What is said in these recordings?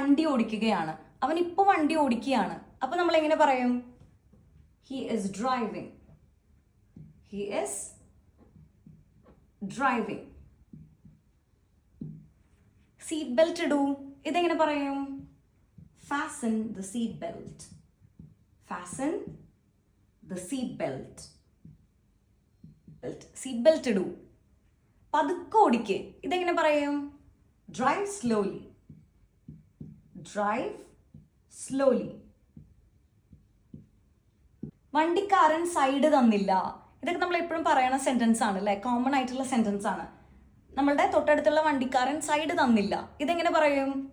വണ്ടി ഓടിക്കുകയാണ്. അവൻ ഇപ്പോൾ വണ്ടി ഓടിക്കുകയാണ്. അപ്പൊ നമ്മൾ എങ്ങനെ പറയും? He is driving he is driving seat belt ഇടൂ. ഇതെങ്ങനെ പറയും? Fasten the seat belt fasten the seat belt belt seat belt ഇടൂ. പതുക്കെ ഓടിക്ക്. ഇതെങ്ങനെ പറയും? ഡ്രൈവ് സ്ലോലി ഡ്രൈവ് സ്ലോലി വണ്ടിക്കാരൻ സൈഡ് തന്നില്ല. ഇതൊക്കെ നമ്മൾ എപ്പോഴും പറയുന്ന സെന്റൻസ് ആണ് അല്ലേ? കോമൺ ആയിട്ടുള്ള സെന്റൻസ് ആണ്. നമ്മളുടെ തൊട്ടടുത്തുള്ള വണ്ടിക്കാരൻ സൈഡ് തന്നില്ല. ഇതെങ്ങനെ പറയും?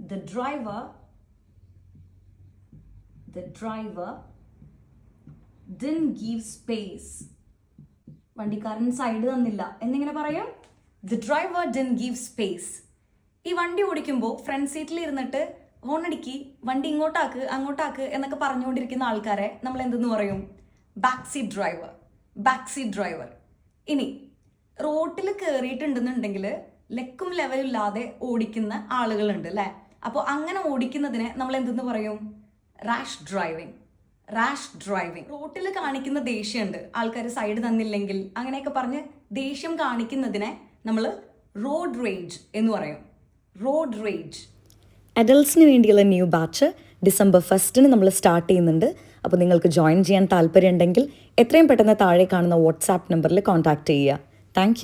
The driver the driver didn't give space വണ്ടിക്കാരൻ side തന്നില്ല. എന്നിങ്ങനെ പറയും? The driver didn't give space ഈ വണ്ടി ഓടിക്കുമ്പോൾ ഫ്രണ്ട് സീറ്റിൽ ഇരുന്നിട്ട് ഹോണടിക്ക് വണ്ടി ഇങ്ങോട്ടാക്ക് അങ്ങോട്ടാക്ക് എന്നൊക്കെ പറഞ്ഞുകൊണ്ടിരിക്കുന്ന ആൾക്കാരെ നമ്മൾ എന്തെന്ന് പറയും? Back seat driver back seat driver ഇനി റോട്ടിൽ കയറിയിട്ടുണ്ടെന്നുണ്ടെങ്കിൽ ലെക്കും ലെവലില്ലാതെ ഓടിക്കുന്ന ആളുകളുണ്ട് അല്ലേ? അപ്പോൾ അങ്ങനെ ഓടിക്കുന്നതിനെ നമ്മൾ എന്തെന്ന് പറയും? റാഷ് ഡ്രൈവിംഗ് റാഷ് ഡ്രൈവിംഗ് റോട്ടിൽ കാണിക്കുന്ന ദേഷ്യമുണ്ട്. ആൾക്കാർ സൈഡ് തന്നില്ലെങ്കിൽ അങ്ങനെയൊക്കെ പറഞ്ഞ് ദേഷ്യം കാണിക്കുന്നതിനെ നമ്മൾ റോഡ് റേഞ്ച് എന്ന് പറയും. റോഡ് റേജ് അഡൽട്സിന് വേണ്ടിയുള്ള ന്യൂ ബാച്ച് ഡിസംബർ ഫസ്റ്റിന് നമ്മൾ സ്റ്റാർട്ട് ചെയ്യുന്നുണ്ട്. അപ്പോൾ നിങ്ങൾക്ക് ജോയിൻ ചെയ്യാൻ താല്പര്യമുണ്ടെങ്കിൽ എത്രയും പെട്ടെന്ന് താഴെ കാണുന്ന വാട്സാപ്പ് നമ്പറിൽ കോൺടാക്റ്റ് ചെയ്യുക. താങ്ക്